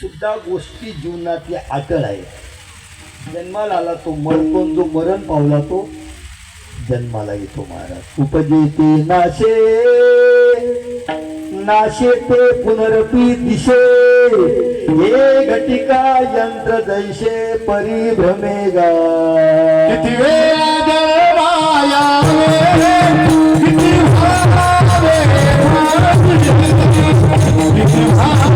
सुद्धा गोष्टी जीवनातली अटळ आहे. जन्माला आला तो मरतो जो मरण पावला तो जन्माला येतो महाराज. उपजेते नाशे नाशे ते पुनरपी दिशे. हे घटिका यंत्र दैशे परिभ्रमे गा किती किती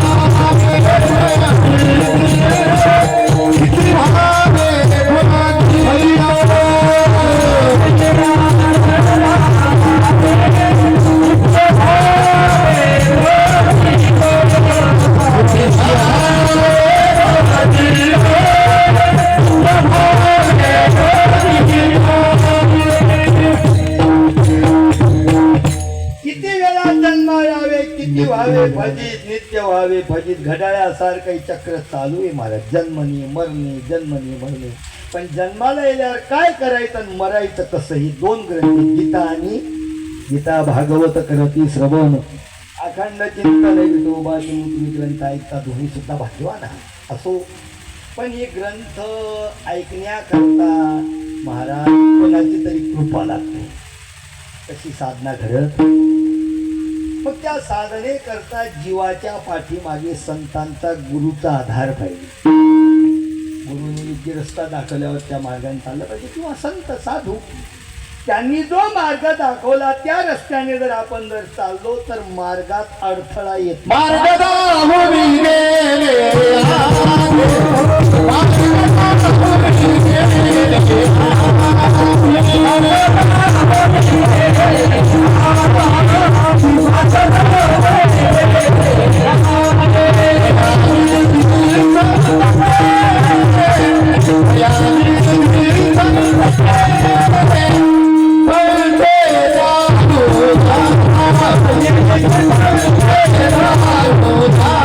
व्हावे घड्याळासारखं चक्र चालू आहे महाराज. जन्मनी मरणे जन्मनी मरणे पण जन्माला येल्यावर काय करायचं आणि मरायचं कसं ही दोन ग्रंथ गीता आणि गीता भागवत करती श्रवण. अखंड चिंतन विठोबा तुम्ही ग्रंथ ऐकता दोन्ही सुद्धा भाग्यवान असो. पण हे ग्रंथ ऐकण्याकरता महाराज कोणाची तरी कृपा लागते. तशी साधना घडत मग त्या साधने करता जीवाच्या पाठीमागे संतांचा गुरुचा आधार पाहिजे गुरुने योग्य रस्ता दाखवल्यावर त्या मार्गाने चाललं पाहिजे किंवा संत साधू त्यांनी जो मार्ग दाखवला त्या रस्त्याने जर आपण जर चाललो तर मार्गात अडथळा येत नाही. मार्ग दाखवून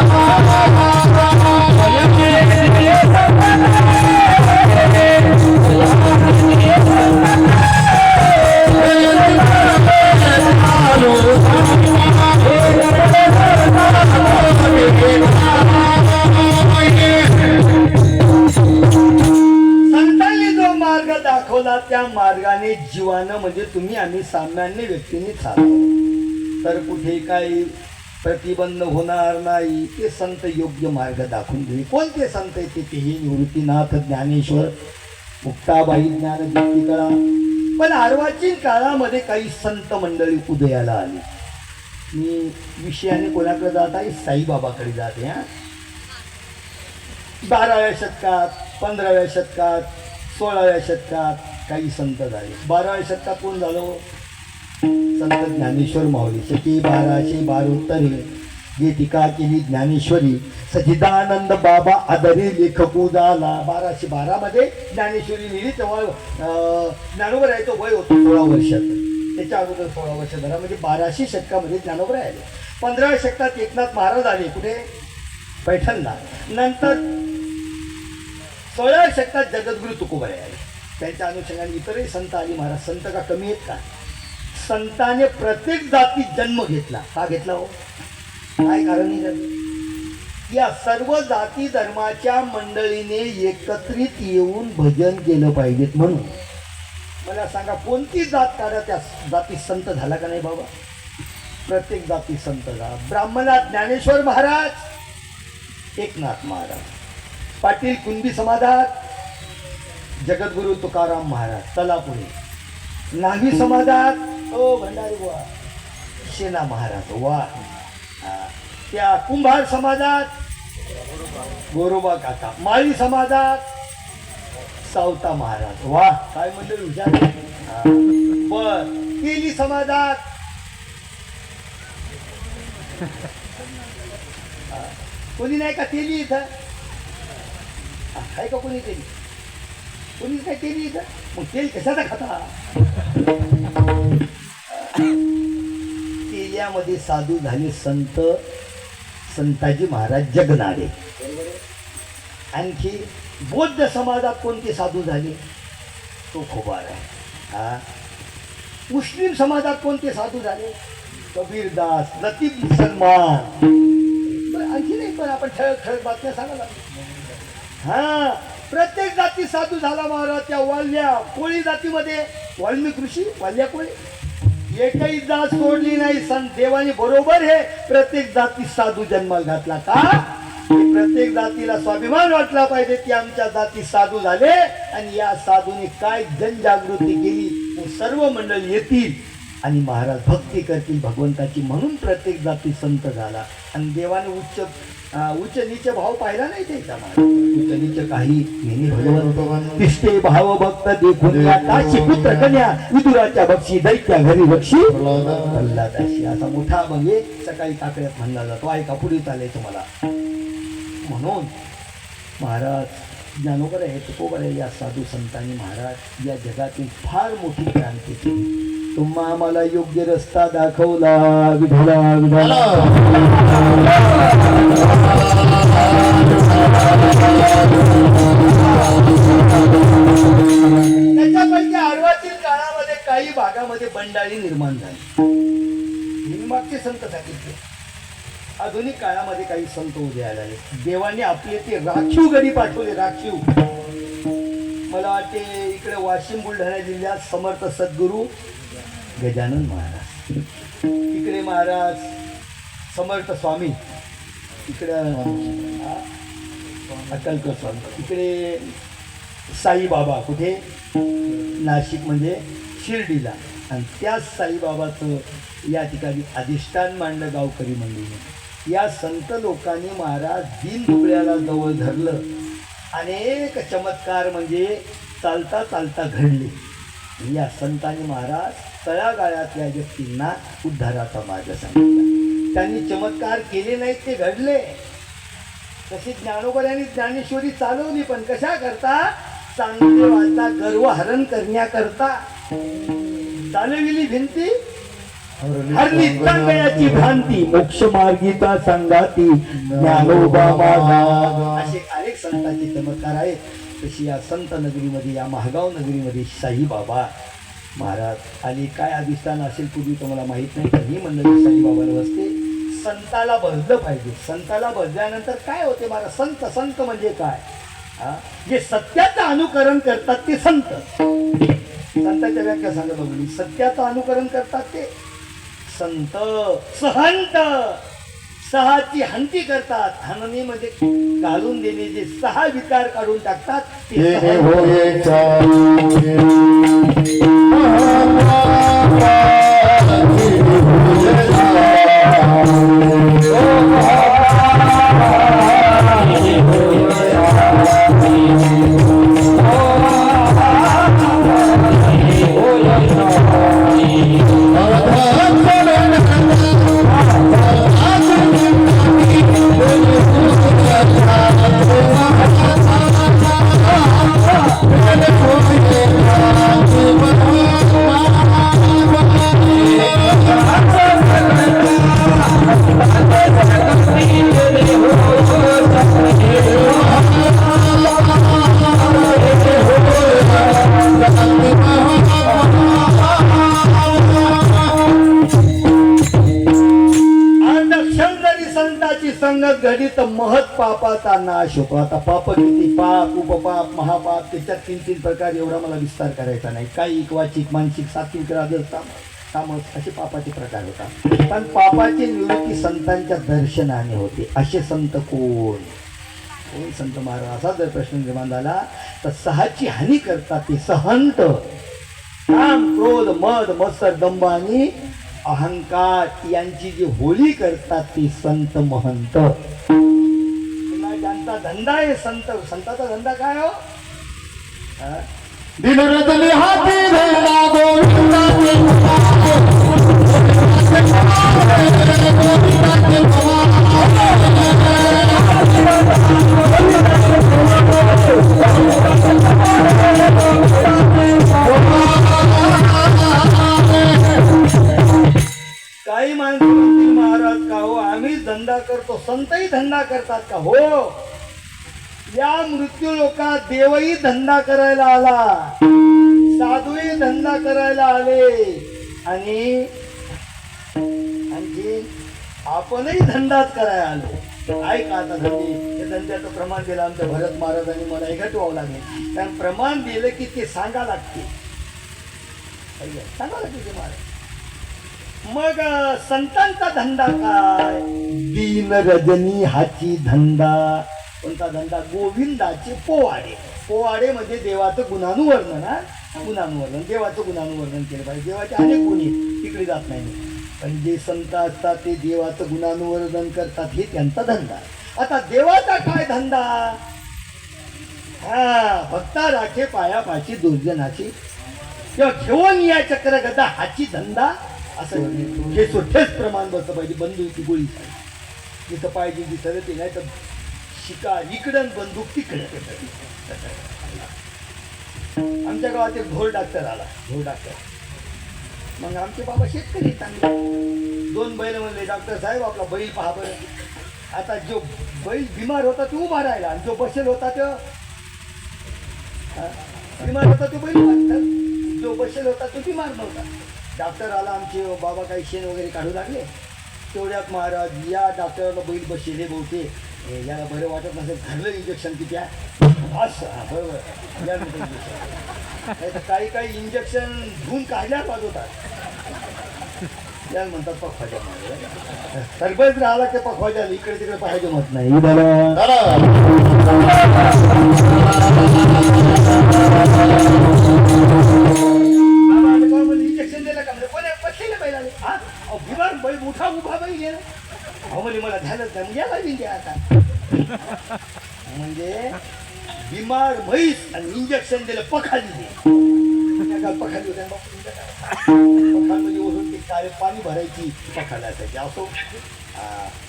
प्रतिबंध होणार नाही. ते संत योग्य मार्ग दाखवून देईल. कोणते संत आहेत ते? तेही निवृत्तीनाथ ज्ञानेश्वर. मुक्ताबाई ज्ञान करा. पण अर्वाचीन काळामध्ये काही संत मंडळी उदयाला आली. मी विषयाने कोणाकडे जात आहे? साईबाबाकडे जाते हा. बाराव्या शतकात पंधराव्या शतकात सोळाव्या शतकात काही संत झाले. बाराव्या शतकात कोण झालो? संत ज्ञानेश्वर माऊली. शकी बाराशे बारोत्तरे. जे टीका केली ज्ञानेश्वरी. सचिदानंद बाबा आदरी लेखकू झाला बाराशे बारामध्ये ज्ञानेश्वरी लिहिली तेव्हा ज्ञानोबर आहे तो वय होतो सोळा वर्षात त्याच्या अगोदर सोळा वर्ष झाला. म्हणजे बाराशे शतकामध्ये ज्ञानोबर आले. पंधराव्या शतकात एकनाथ महाराज आले कुठे? पैठणला. नंतर सोळाव्या शतकात जगद्गुरु तुकोबाई आले. त्यांच्या अनुषंगाने इतरही संत आली. महाराज संत का कमी आहेत का? संताने प्रत्येक जातीत जन्म घेतला. का घेतला हो? काय कारण या सर्व जाती धर्माच्या मंडळीने एकत्रित येऊन भजन केलं पाहिजेत म्हणून. मला सांगा कोणती जात काढा त्या जाती संत झाला का नाही बाबा? प्रत्येक जाती संत झाला. ब्राह्मणात ज्ञानेश्वर महाराज एकनाथ महाराज पाटील कुंभी समाजात जगद्गुरु तुकाराम महाराज चला नावी समाजात ओ भंडारी वा शेना महाराज वा त्या कुंभार समाजात गोरोबा काका माळी समाजात सावता महाराज. वा काय म्हणजे विचार बर केली समाजात. कोणी नाही का केली इथं? काय का कोणी केली? कोणीच काय केली इथं? मग तेल कशाचा खाता? केल्यामध्ये साधू झाले संत संताजी महाराज जगनाडे आणखी बौद्ध समाजात कोणते साधू झाले? तो खोबार आहे. हा? मुस्लिम समाजात कोणते साधू झाले? कबीरदास लतीफ मुसलमान. आणखी नाही पण आपण ठळक ठळक बातम्या सांगायला हा? प्रत्येक जाती साधू झाला महाराज त्या वाल्ल्या कोळी जातीमध्ये. वाल्मिक ऋषी वाल्या कोळी. एकही जात सोडली नाही. संत देवाने बरोबर हे. प्रत्येक जाती साधू जन्माला घातला का? प्रत्येक जातीला स्वाभिमान वाटला पाहिजे की आमच्या जाती साधू झाले आणि या साधूने काय जनजागृती केली? सर्व मंडळ येतील आणि महाराज भक्ती करतील. भगवंताची म्हणून प्रत्येक जाती संत झाला. आणि देवाने उच्च उच्च नीच भाव पाहिला नाही त्याचा महाराज उच्च नीच काही तिष्ठे भाव भक्त देखून पुत्र कन्या विदुराच्या बक्षी दैत्या घरी बक्षी. प्रल्हादाशी असा मोठा म्हणजे सकाळी काकड्यात म्हणला जातो ऐका पुढे चालेल तुम्हाला म्हणून महाराज ज्ञानोबर आहे तुकोबर आहे या साधू संतांनी महाराज या जगातील फार मोठी क्रांती केली. तुम्हा आम्हाला योग्य रस्ता दाखवला विढला त्याच्यापैकी आडवातील काळामध्ये काही भागामध्ये बंडाळी निर्माण झाली. मी मागचे संत सांगितले आधुनिक काळामध्ये काही संत उदयाला आले देवाने आपले ते राखीव घरी पाठवले राखीव. मला वाटते इकडे वाशिम बुलढाणा जिल्ह्यात समर्थ सद्गुरू गजानन महाराज. इकडे महाराज समर्थ स्वामी. इकडं आ, स्वामी. इकडे साईबाबा कुठे? नाशिक म्हणजे शिर्डीला. आणि त्याच साईबाबाचं या ठिकाणी अधिष्ठान मांडलं गावकरी मंडळीने. या संत लोकांनी महाराज दिन दुबळ्याला जवळ धरलं. अनेक चमत्कार म्हणजे चालता चालता घडले. या संतांनी महाराज तळागाळातल्या व्यक्तींना उद्धाराचा मार्ग सांगितला. त्यांनी चमत्कार केले नाहीत ते घडले. तशी ज्ञानोबऱ्यांनी ज्ञानेश्वरी चालवली पण कशा करता? चांगले वाचा गर्व हरण करण्याकरता. चालविली भिंती हरली चांगल्याची भ्रांती मोक्ष मार्गीता संगाती ज्ञानोबा माझा. असे अनेक संतांचे चमत्कार आहेत. तशी या संत नगरीमध्ये या महागाव नगरीमध्ये साईबाबा महाराज आणि काय अधिष्ठान असेल पूर्वी तुम्हाला माहीत नाही पण ही मंडळी साईबाबाला बसते संताला भजलं पाहिजे. संताला भजल्यानंतर काय होते महाराज? संत संत म्हणजे काय? हा? जे सत्याचं अनुकरण करतात ते संत. संतांच्या व्याख्या सांगत बघली सत्याचं अनुकरण करतात ते संत सहंत. सहाची हंती करतात. हननी म्हणजे घालून देणे जे सहा विकार काढून टाकतात ते हे. होये नाश होतो आता पाप किती पाप उपपाप महापाप त्याच्यात तीन तीन प्रकार एवढा मला विस्तार करायचा नाही. काही वाचिक मानसिक सात्विक राजस तामस असे पापाचे प्रकार होतात. पण पापाची निवृत्ती संतांच्या दर्शनाने होते. असे संत कोण? कोण संत महाराज? असा जर प्रश्न निर्माण झाला तर सहाची हानी करतात ते सहंत. काम क्रोध मद मत्सर दंभ आणि अहंकार यांची जी होली करतात ती संत महंत. ज्यांचा धंदा आहे संत संताचा धंदा काय हो? रजनी हाती गोविंदाचे काही माणसं महाराज का हो आम्हीच धंदा करतो संतही धंदा करतात का हो? या मृत्यू लोकात देवही धंदा करायला आला. साधूही धंदा करायला आले. आणि आणखी आपणही धंदाच करायला आलो. ऐक आता धंदी हे धंद्याचं प्रमाण दिलं आमच्या भरत महाराजांनी मला एकटवावं लागेल. कारण प्रमाण दिलं की ते सांगा लागते सांगा लागते ते महाराज. मग संतांचा धंदा काय? दीन रजनी हाची धंदा. कोणता धंदा? गोविंदाचे पोवाडे. पोवाडे म्हणजे देवाचं गुणानुवर्णन हा? गुणानुवर्णन. देवाचं गुणानुवर्णन केलं पाहिजे. देवाचे अनेक गुणी तिकडे जात नाही पण जे संत असतात ते देवाचं गुणानुवर्णन करतात हे त्यांचा धंदा आता देवाचा काय धंदा? हा भक्ता राखे पायापाशी दुर्जनाची. किंवा घेऊन या चक्र गदा हाची धंदा असं हे सुठेच प्रमाण बसलं पाहिजे बंदूची गोळी जिथं पाहिजे जिथं ते नाही तर शिका इकडं बंदूक तिकडं. आमच्या गावात एक ढोल डॉक्टर आला. ढोल डॉक्टर. मग आमचे बाबा शेतकरी चांगले दोन बैल म्हणले डॉक्टर साहेब आपला बैल पहा बरं. आता जो बैल बिमार होता तो उभा राहिला आणि जो बसेल होता तो? बिमार होता तो बैल. जो बसेल होता तो बिमार नव्हता. डॉक्टर आला आमचे बाबा काही शेण वगैरे काढू लागले? तेवढ्यात महाराज या डॉक्टरला बैल बसले बहुते हे याला बरं वाटत नसेल घरलं इंजेक्शन किती आहे? असं बरोबर. नाही तर काही काही इंजेक्शन धुवून काढल्या वाजवतात याला म्हणतात पखवाजा सरबत राहिला की पखवाजा इकडे तिकडे पाहायचे मत नाही. इंजेक्शन दिलं का? म्हणजे कोणी बसलेले बैलाले हा? बिमार बैल मोठा उभा बैल गेला अहो म्हणजे मला झालंच नाही मग याला बी आता. म्हणजे बिमार म्हैस आणि इंजेक्शन दिलं पखाली दे पखाली होत्या पखालमध्ये ओढून ती काळे पाणी भरायची पखाला असायची असो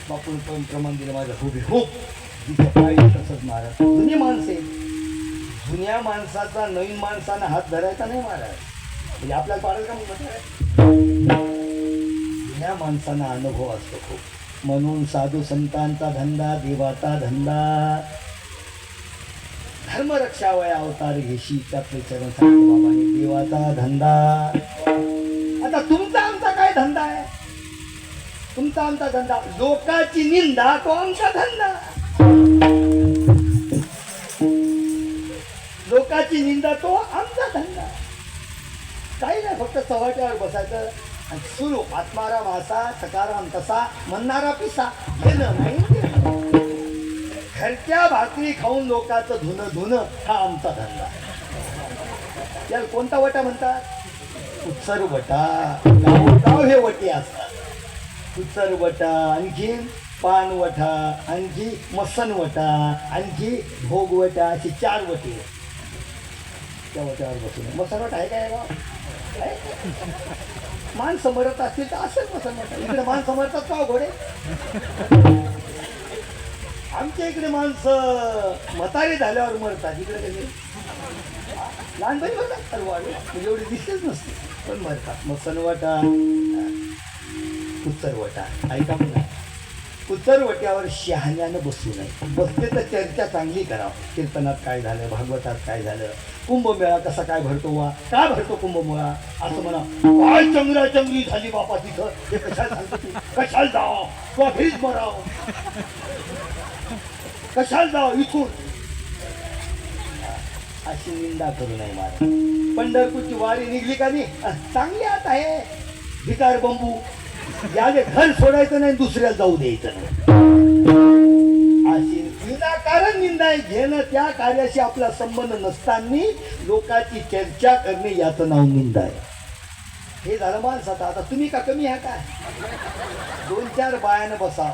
बापून पण प्रमाण दिलं माझं. हो खूप खूप हो. जिथं पाहिजे तसंच महाराज जुनी माणसे. जुन्या माणसाचा नवीन माणसानं हात धरायचा नाही महाराज म्हणजे आपल्याला पाडायला का मग जुन्या माणसांना अनुभव असतो खूप. म्हणून साधू संतांचा धंदा देवाचा धंदा. धर्मरक्षावया अवतार घेशी त्यातले चरण सांगतो देवाचा धंदा. आता तुमचा आमचा काय धंदा आहे? तुमचा आमचा धंदा लोकाची निंदा तो आमचा धंदा. लोकाची निंदा तो आमचा धंदा. काही नाही फक्त चव्हाट्यावर बसायचं. सुरू. आत्मारा वासा सकाराम तसा म्हणणारा पिसा. हे नाही घरच्या भाकरी खाऊन लोकांचं धुणं धुणं हा आमचा धंदा त्याला कोणता वटा म्हणतात? उत्सर वटा. गाव हे वटे असतात. उत्सर वटा आणखी पानवटा आणखी मसनवटा आणखी भोगवटा अशी असे चार वटे. त्या वट्यावर बसून. मसनवट आहे काय मान आहे? असतील तर असेल ना समर्थ इकडे मान समरतात का घोडे आमच्या इकडे माणसं म्हातारी झाल्यावर मरतात. इकडे कधी लहानपणी मरतात तर वाढ म्हणजे एवढी दिसतेच नसते पण मरतात. मग सनवाटा कुचरवटा ऐका म्हणा कुचरवट्यावर शहाण्यानं बसू नये. बसते तर चर्चा चांगली करावं. कीर्तनात काय झालं? भागवतात काय झालं? कुंभमेळा कसा काय भरतो वा? का भरतो कुंभमेळा? असं म्हणा काय चंगरा चंगरी झाली बापा तिथं? हे कशाला सांगतो तू? कशाला जावं? किंवा घरीच मरावं. कशाला जावं? इथून. अशी निंदा करू नये महाराज पंढरपूरची वारी निघली का नाही? चांगली आत आहे. भिकार बंबू याने घर सोडायचं नाही दुसऱ्या जाऊ द्यायचं नाही. अशी विनाकारण निंदा घेणं त्या कार्याशी आपला संबंध नसताना लोकांची चर्चा करणे याचं नाव निंदा आहे हे झालं माणसाचं. आता तुम्ही का कमी आहात काय? दोन चार बायानं बसा.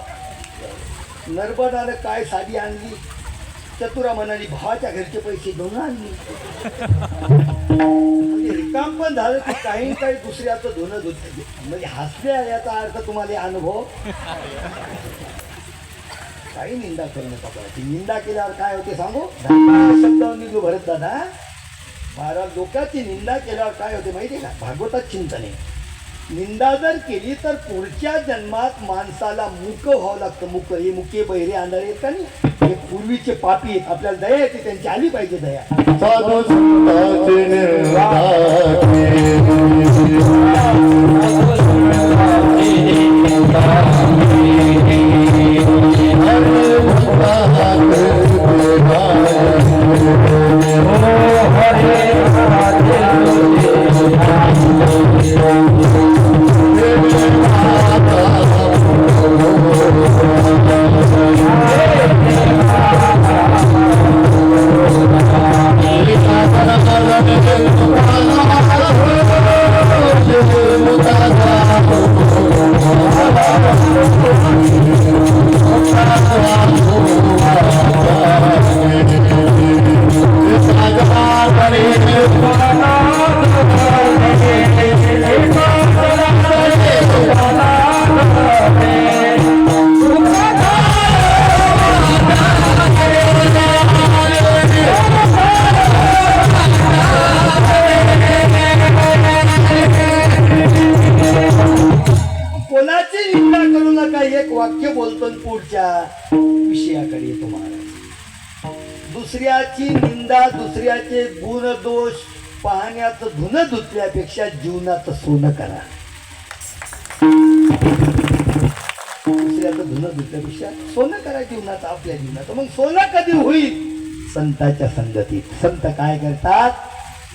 नर्मदानं काय साडी आणली? चतुरा म्हणाली भावाच्या घरचे पैसे घेऊन आणली. म्हणजे रिकाम पण झालं की काही काही दुसऱ्याचं धुणं धुत म्हणजे हसल्या याचा अर्थ तुम्हाला अनुभव? काही निंदा करू नका कोणाची निंदा केल्यावर काय होते सांगू? शब्दावर निघू भरत दादा. महाराज लोकांची निंदा केल्यावर काय होते माहिती का? भागवतात चिंतने निंदा जर केली तर पुढच्या जन्मात माणसाला मुक व्हावं लागतं. मुक हे मुके बहिरे अंधारे का नाही? हे पूर्वीचे पापी आपल्याला दया येते त्यांची आली पाहिजे दया. दुसऱ्याचे गुण दोष पाहण्याचं धुन धुतल्यापेक्षा जीवनाचं सोनं करा. दुसऱ्याचं धुन धुतल्यापेक्षा सोनं करा जीवनाचं आपल्या जीवनाचं मग सोनं कधी होईल? संताच्या संगतीत. संत काय करतात?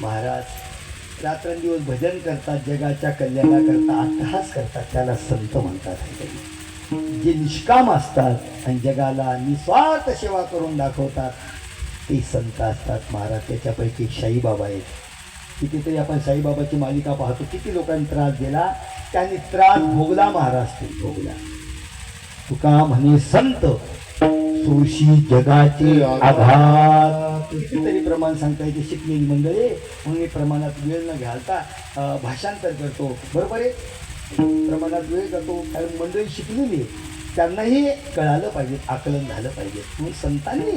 महाराज रात्रंदिवस भजन करतात जगाच्या कल्याणाकरता अट्टहास करतात त्याला संत म्हणतात जे निष्काम असतात आणि जगाला निस्वार्थ सेवा करून दाखवतात ते संत असतात महाराज त्याच्यापैकी एक साईबाबा आहेत. कितीतरी आपण साईबाबाची मालिका पाहतो किती लोकांनी त्रास दिला त्यांनी त्रास भोगला महाराज ते भोगला. तुका म्हणे संत सोशी जगाचे आघात. कितीतरी प्रमाण सांगता येते शिकलेली मंडळी म्हणून प्रमाणात वेळ न घालता भाषांतर करतो. बरोबर आहे? प्रमाणात वेळ करतो कारण मंडळी शिकलेली आहे. त्यांनाही कळालं पाहिजे आकलन झालं पाहिजे. तू संतांनी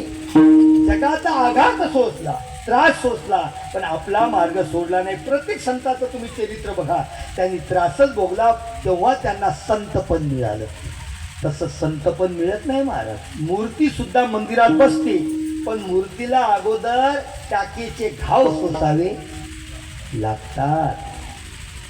जगाचा आघात सोसला त्रास सोसला पण आपला मार्ग सोडला नाही. प्रत्येक संताचं तुम्ही चरित्र बघा. त्यांनी त्रासच भोगला तेव्हा त्यांना संतपण मिळालं. तसं संतपण मिळत नाही महाराज. मूर्ती सुद्धा मंदिरात बसते पण मूर्तीला अगोदर टाकीचे घाव सोसावे लागतात.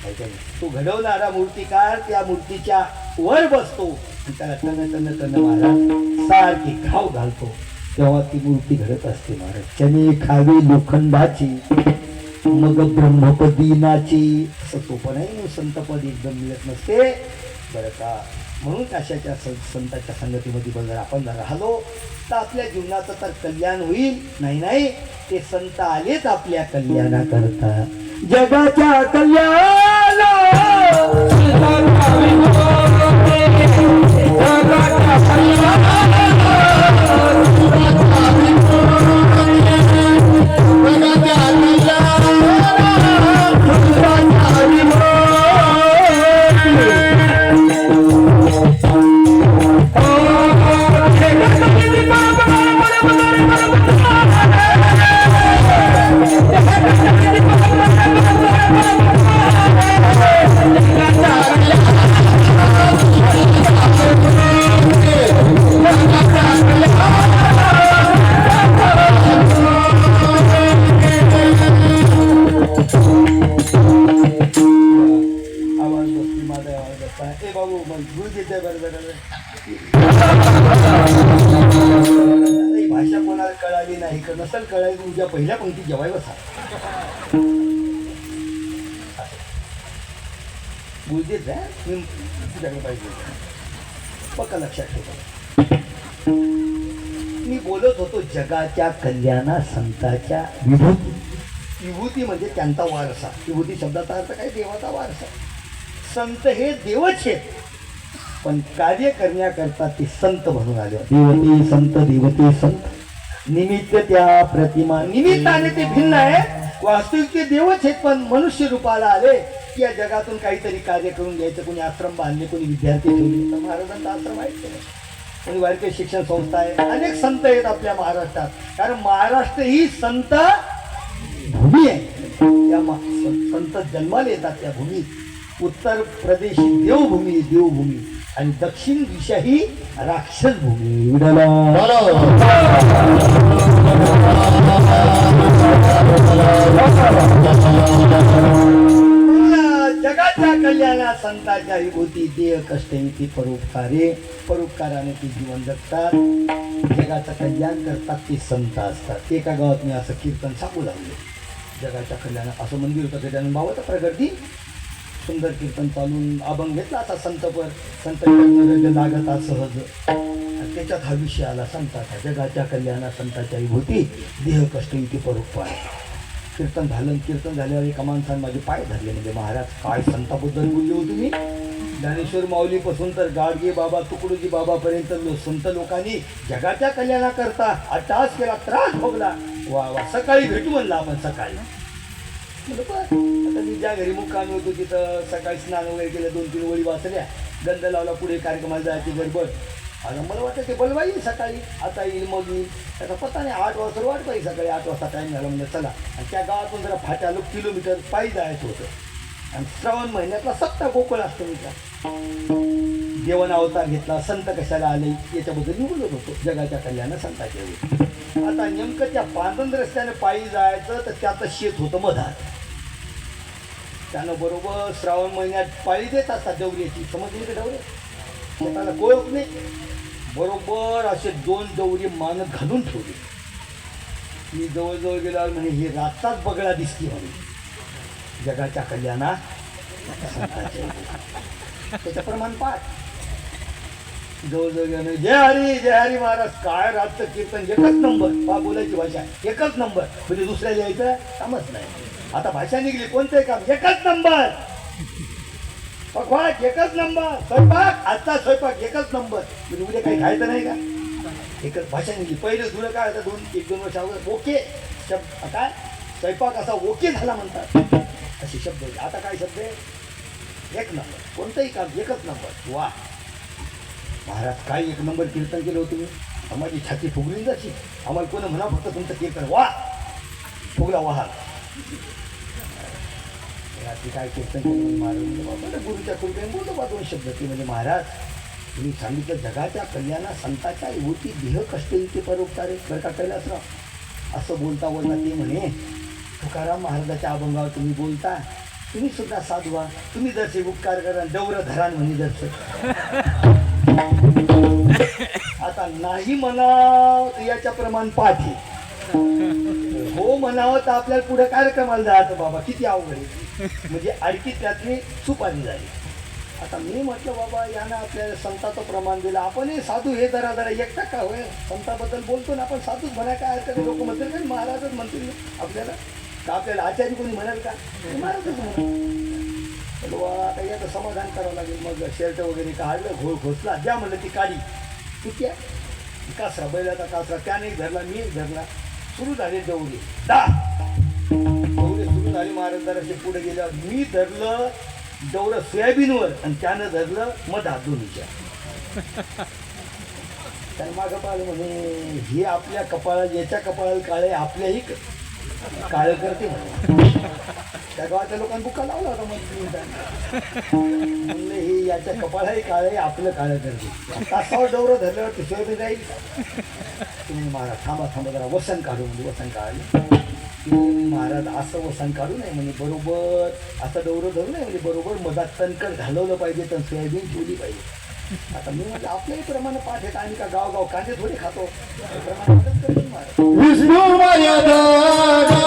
तो घडवणारा मूर्तिकार त्या मूर्तीच्या वर बसतो आणि त्याला तन तन तन महाराज सारखी घाव घालतो. तेव्हा ती मूर्ती घडत असते महाराज. चने खावी लोखंडाची मग ब्रह्मपदीनाची. असं तो पण आहे. संतपद एकदम मिळत नसते. बरं का? म्हणून अशाच्या सं संताच्या संगतीमध्ये जर आपण जर राहिलो तर आपल्या जीवनाचं तर कल्याण होईल. नाही नाही. ते संत आलेच आपल्या कल्याणाकरता. जगाच्या कल्याण नाही कळायला नसेल उद्या पहिल्या पंक्ती जेवायला बसा. गुरुजीच आहे मी तुझ्याकडे पाहिजे? पक्का लक्षात ठेवा. मी बोलत होतो जगाच्या कल्याणा संताच्या विभूती. विभूती म्हणजे त्यांचा वारसा. विभूती शब्दाचा अर्थ काय? देवाचा वारसा. संत हे देवच आहेत. पण कार्य करण्याकरता ते संत म्हणून आले देवते संत देवते संत. निमित्त त्या प्रतिमा निमित्ताने ते भिन्न आहे वास्तविक ते देवच आहेत पण मनुष्य रूपाला आले की या जगातून काहीतरी कार्य करून घ्यायचं. कोणी आश्रम बांधले कोणी विद्यार्थी ठेवले. तर महाराजांचा आश्रम आहे? कोणी वारकरी शिक्षण संस्था आहे. अनेक संत आहेत आपल्या महाराष्ट्रात. कारण महाराष्ट्र ही संत भूमी आहे. त्या संत जन्माला येतात त्या भूमीत. उत्तर प्रदेश देवभूमी देवभूमी. आणि दक्षिण दिशा ही राक्षस भूमी. जगाच्या कल्याणा संताच्या विभूती देह कष्ट ती परोपकारे. परोपकाराने ती जीवन जगतात. जगाचं कल्याण करतात ते संत असतात. एका गावात मी असं कीर्तन सांगू लागले. जगाच्या कल्याण असं मंदिर होतं गजानन बाबाचं प्रगती. सुंदर कीर्तन चालून अभंग घेतला आता संतपर संत लागता सहज. त्याच्यात हा विषय आला संताचा. जगाच्या कल्याणा संताच्या भूती देह कष्ट इथे परोपकार कीर्तन झालं कीर्तन झाल्यावर एका माणसाने माझे पाय धरले. म्हणजे महाराज काय संताबद्दल बोलले होते मी ज्ञानेश्वर माऊलीपासून तर गाडगे बाबा तुकडोजी बाबापर्यंत लो संत लोकांनी जगाच्या कल्याणाकरता अटास केला त्रास भोगला. वा वा सकाळी भेटू म्हणला आपण सकाळी. आता मी ज्या घरी मुक्कामी होतो तिथं सकाळी स्नान वगैरे केलं दोन तीन वळी वाचल्या गंध लावला पुढे कार्यक्रमाला जायची गडबड आता मला वाटतं ते बलवा येईल सकाळी. आता येईल मग येईल त्याचा पत्ता नाही आठ वाजता वाट पाहिजे सकाळी. आठ वाजता टाईम झाला म्हणजे चला. आणि त्या गावातून जरा फाट्यालो किलोमीटर पायी जायचं होतं. आणि श्रावण महिन्यातला सत्ता गोकुळ असतो मी देवन अवतार घेतला संत कशाला आले याच्याबद्दल मी बोलत होतो. जगाच्या कल्याण संताच्या वेळी. आता नेमकं त्या पांढर रस्त्याने पायी जायचं तर त्याचं शेत होतं मधात. त्यानं बरोबर श्रावण महिन्यात पाळी देत असतात डवऱ्याची समजली का डवरे शेताला कोळप नाही. बरोबर असे दोन डवरी मानत घालून ठेवले. मी जवळजवळ गेल्यावर म्हणे ही रातात बगळा दिसती म्हणे जगाच्या कल्याणा त्याचं प्रमाण पाठ जवळजवळ गेलं. जय हरी जय हरी महाराज. काय रातचं कीर्तन? एकच नंबर. पा बोलायची भाषा. एकच नंबर. म्हणजे दुसऱ्या लिहायचं कामच नाही. आता भाषा निघली. कोणतंही काम? एकच नंबर. पकवाट एकच नंबर. स्वयंपाक? आजचा स्वयंपाक एकच नंबर. म्हणजे उद्या काही खायचं नाही का? एकच भाषा निघली. पहिले जुनं काय होतं? दोन एक दोन वर्ष अगोदर ओके. शब्द काय स्वयंपाक असा ओके झाला म्हणतात. असे शब्द आता काय शब्द आहे एक नंबर. कोणतंही काम एकच नंबर. वा. महाराज काय एक नंबर कीर्तन केलं होतं तुम्ही आम्हाला छाती फुगली जाशी आम्हाला कोणी म्हणा फक्त तुमचं कीर्तन. वा! फुगला वाहा रात्री काय कीर्तन केलं? महाराज गुरुच्या कृपेने बोलतो बा दोन शब्द ते म्हणजे महाराज तुम्ही सांगितलं जगाच्या कल्याणा संताच्या युवती देह कष्ट इथे परोपकारे बरं का कैलासराव असं बोलता बोलता ते म्हणे तुकाराम महाराजाच्या अभंगावर तुम्ही बोलता तुम्ही सुद्धा साधवा. तुम्ही जसे उपकार करा डवर धरान म्हणे जसं आता नाही म्हणाव याच्या प्रमाण पाठी. हो म्हणावं तर आपल्याला पुढे कार्यक्रमाला जायचं बाबा किती अवघड आहे. म्हणजे आणखी त्यातली सुपारी झाली. आता मी म्हटलं बाबा यानं आपल्याला संताचं प्रमाण दिलं. आपणही साधू हे जरा जरा एकटा का होय. संताबद्दल बोलतो ना आपण साधूच म्हणा काय हरकत लोक म्हणतील का महाराजच म्हणतील आपल्याला. का आपल्याला आचार्य कोणी म्हणाल का? महाराजच म्हणा बाबा आता याचं समाधान करावं लागेल. मग शर्ट वगैरे काढलं घोळ घोसला द्या म्हणलं ती काढी ठीक आहे? कासरा बैलाचा कासरा त्याने धरला मी धरला. सुरू झाले दौरे. दा! दौरे सुरू झाले महाराज पुढे गेल्या मी धरलं दौरं सोयाबीनवर आणि त्यानं धरलं मधा दोन्हीच्या त्यानं मागं पाहिलं म्हणे हे आपल्या कपाळा याच्या कपाळाला काळे आपल्याही काळ करते. त्या गावाच्या लोकांनी बुक्का लावला होता मग म्हणले हे याच्या कपाळाही आहे आपलं काळं करते. तासावर डोरं धरल्यावर ते सोयाबीन जाईल तुम्ही महाराज थांबा थांबा जरा वसन काढू म्हणजे वसन काढले महाराज असं वसन काढू नये म्हणजे बरोबर असं डोरं धरू नये म्हणजे बरोबर मधात तणकट घालवलं पाहिजे तर सोयाबीन ठेवली पाहिजे. आता मी म्हटलं आपल्याही प्रमाण पाठ येत आम्ही का गाव गाव कांदे थोडे खातो विष्णू माया